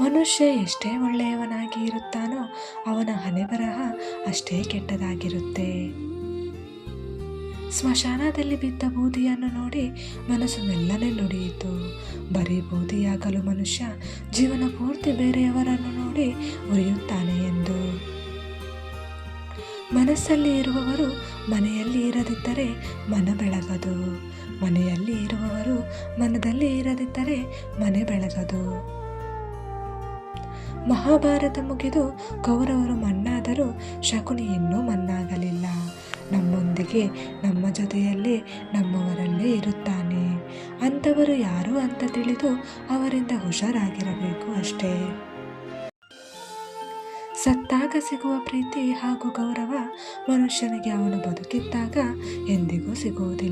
ಮನುಷ್ಯ ಎಷ್ಟೇ ಒಳ್ಳೆಯವನಾಗಿ ಇರುತ್ತಾನೋ ಅವನ ಹಣೆಬರಹ ಅಷ್ಟೇ ಕೆಟ್ಟದಾಗಿರುತ್ತೆ. ಸ್ಮಶಾನದಲ್ಲಿ ಬಿದ್ದ ಬೂದಿಯನ್ನು ನೋಡಿ ಮನಸ್ಸು ಮೆಲ್ಲನೆ ನುಡಿಯಿತು. ಬರೀ ಬೂದಿಯಾಗಲು ಮನುಷ್ಯ ಜೀವನ ಪೂರ್ತಿ ಬೇರೆಯವರನ್ನು ನೋಡಿ ಉರಿಯುತ್ತಾನೆ ಎಂದು. ಮನಸ್ಸಲ್ಲಿ ಇರುವವರು ಮನೆಯಲ್ಲಿ ಇರದಿದ್ದರೆ ಮನ ಬೆಳಗದು. ಮನೆಯಲ್ಲಿ ಇರುವವರು ಮನದಲ್ಲಿ ಇರದಿದ್ದರೆ ಮನೆ ಬೆಳಗದು. ಮಹಾಭಾರತ ಮುಗಿದು ಕೌರವರು ಮಣ್ಣಾದರೂ ಶಕುನಿ ಇನ್ನೂ ಮಣ್ಣಾಗಲಿಲ್ಲ. ನಮ್ಮೊಂದಿಗೆ, ನಮ್ಮ ಜೊತೆಯಲ್ಲೇ ನಮ್ಮವರಲ್ಲೇ ಇರುತ್ತಾನೆ. ಅಂಥವರು ಯಾರು ಅಂತ ತಿಳಿದು ಅವರಿಂದ ಹುಷಾರಾಗಿರಬೇಕು ಅಷ್ಟೇ. ಸತ್ತಾಗ ಸಿಗುವ ಪ್ರೀತಿ ಹಾಗೂ ಗೌರವ ಮನುಷ್ಯನಿಗೆ ಅವನು ಬದುಕಿದ್ದಾಗ ಎಂದಿಗೂ ಸಿಗುವುದಿಲ್ಲ.